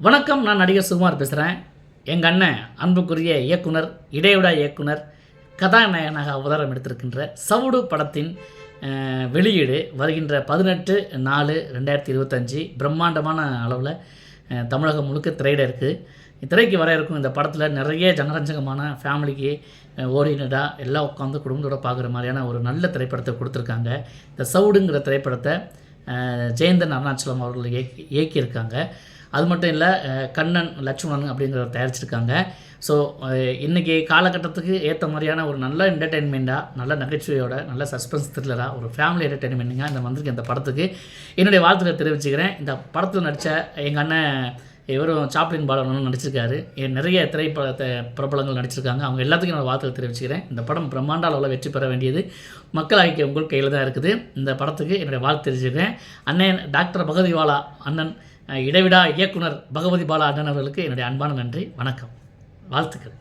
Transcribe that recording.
வணக்கம் நான் நடிகர் சுகுமார் பேசுகிறேன் எங்கள் அண்ணன் அன்புக்குரிய இயக்குனர் இடைவிடா இயக்குனர் கதாநாயகனாக அவதாரம் எடுத்திருக்கின்ற சவுடு படத்தின் வெளியீடு வருகின்ற பதினெட்டு நாலு ரெண்டாயிரத்தி இருபத்தஞ்சி பிரம்மாண்டமான அளவில் தமிழகம் முழுக்க திரையிட இருக்குது திரைக்கு வர இருக்கும் இந்த படத்தில் நிறைய ஜனரஞ்சகமான ஃபேமிலிக்கு ஓரியன்டாக எல்லாம் உட்காந்து குடும்பத்தோட பார்க்குற மாதிரியான ஒரு நல்ல திரைப்படத்தை கொடுத்துருக்காங்க. இந்த சவுடுங்கிற திரைப்படத்தை ஜெயந்தன் அருணாச்சலம் அவர்கள் இயக்கி இயக்கியிருக்காங்க. அது மட்டும் இல்லை கண்ணன் லட்சுமணன் அப்படிங்கிறவர் தயாரிச்சிருக்காங்க. ஸோ இன்றைக்கி காலகட்டத்துக்கு ஏற்ற மாதிரியான ஒரு நல்ல என்டர்டெயின்மெண்ட்டாக நல்ல நகைச்சுவையோட நல்ல சஸ்பென்ஸ் த்ரில்லராக ஒரு ஃபேமிலி என்டர்டெயின்மெண்ட்டுங்க இந்த வந்திருக்கு இந்த படத்துக்கு. என்னுடைய வாழ்த்துக்களை தெரிவிச்சுக்கிறேன். இந்த படத்தில் நடித்த எங்கள் அண்ணன் இவரும் சாப்ளின் பாலனும் நடிச்சிருக்காரு. என் நிறைய திரைப்படத்தை பிரபலங்கள் நடிச்சிருக்காங்க. அவங்க எல்லாத்துக்கும் நான் வாழ்த்துக்கள் தெரிவிச்சுக்கிறேன். இந்த படம் பிரம்மாண்ட அளவில் வெற்றி பெற வேண்டியது மக்கள் ஐக்கிய உங்கள் கையில் தான் இருக்குது. இந்த படத்துக்கு என்னுடைய வாழ்த்து தெரிவிச்சுக்கிறேன். அண்ணன் டாக்டர் பகதிவாலா அண்ணன் இடைவிடா இயக்குனர் பகவதி பாலா அண்ணன் அவர்களுக்கு என்னுடைய அன்பான நன்றி. வணக்கம். வாழ்த்துக்கள்.